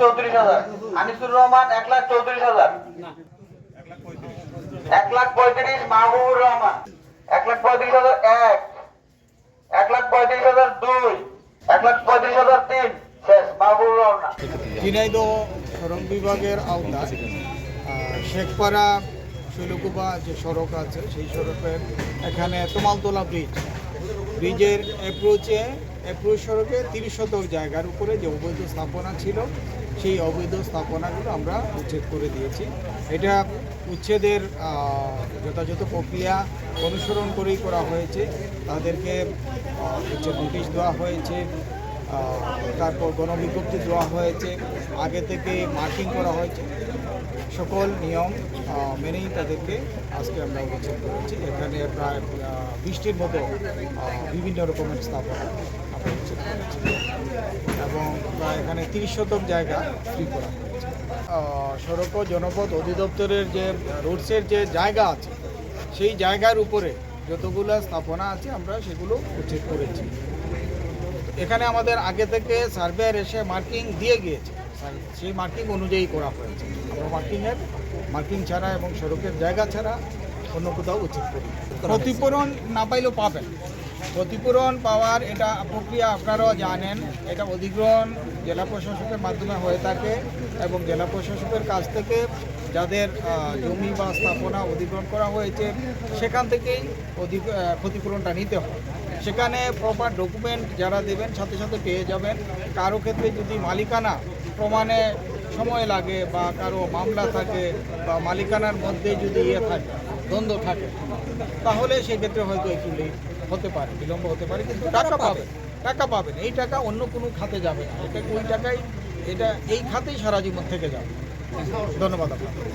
চৌত্রিশ হাজার। আনিসুর রহমান এক লাখ চৌত্রিশ হাজার। এক লাখ পঁয়ত্রিশ মাহবুবুর রহমান। এক লাখ পঁয়ত্রিশ হাজার এক। এক লাখ পঁয়ত্রিশ হাজার দুই। এক লাখ পঁয়ত্রিশ হাজার তিন। শেষ মাহবুবুর রহমান। ঝিনাইদহ সড়ক বিভাগের আওতায় শেখপাড়া শৈলকুপা যে সড়ক আছে সেই সড়কের এখানে তোমালতলা ব্রিজ। ব্রিজের অ্যাপ্রোচে অ্যাপ্রোচ সড়কে তিরিশ শতক জায়গার উপরে যে অবৈধ স্থাপনা ছিল সেই অবৈধ স্থাপনাগুলো আমরা উচ্ছেদ করে দিয়েছি। এটা উচ্ছেদের যথাযথ প্রক্রিয়া অনুসরণ করেই করা হয়েছে। তাদেরকে আহ, উচ্ছেদ নোটিশ দেওয়া হয়েছে তারপর গণবিজ্ঞপ্তি দেওয়া হয়েছে আগে থেকে মার্কিং করা হয়েছে। সকল নিয়ম মেনেই তাদেরকে আজকে আমরা উচ্ছেদ করেছি। এখানে প্রায় বৃষ্টির মতো বিভিন্ন রকমের স্থাপনা। এবং প্রায় এখানে তিরিশ শতক জায়গা ফ্রি করা হয়েছে সড়ক ও জনপথ অধিদপ্তরের যে রোডসের যে জায়গা আছে সেই জায়গার উপরে যতগুলো স্থাপনা আছে আমরা সেগুলো উচ্ছেদ করেছি। এখানে আমাদের আগে থেকে সার্ভেয়ার এসে মার্কিং দিয়ে গিয়েছে। সেই মার্কিং অনুযায়ী করা হয়েছে। আমরা মার্কিংয়ের মার্কিং ছাড়া এবং সড়কের জায়গা ছাড়া অন্য কোথাও উচিত করি ক্ষতিপূরণ না পাইলেও পাবেন। ক্ষতিপূরণ পাওয়ার এটা প্রক্রিয়া আপনারাও জানেন। এটা অধিগ্রহণ জেলা প্রশাসকের মাধ্যমে হয়ে থাকে এবং জেলা প্রশাসকের কাছ থেকে যাদের জমি বা স্থাপনা অধিগ্রহণ করা হয়েছে, সেখান থেকেই অধিক ক্ষতিপূরণটা নিতে হয়। সেখানে প্রপার ডকুমেন্ট যারা দেবেন, সাথে সাথে পেয়ে যাবেন। কারও ক্ষেত্রে যদি মালিকানা প্রমাণে সময় লাগে বা কারও মামলা থাকে বা মালিকানার মধ্যে যদি ইয়ে থাকে, দ্বন্দ্ব থাকে, তাহলে সেক্ষেত্রে হয়তো একটু লেট হতে পারে বিলম্ব হতে পারে কিন্তু টাকা পাবে। টাকা পাবেন এই টাকা অন্য কোনো খাতে যাবে না। এটা ওই টাকাই এটা এই খাতেই সারা জীবন থেকে যাবে। ধন্যবাদ আপনাকে।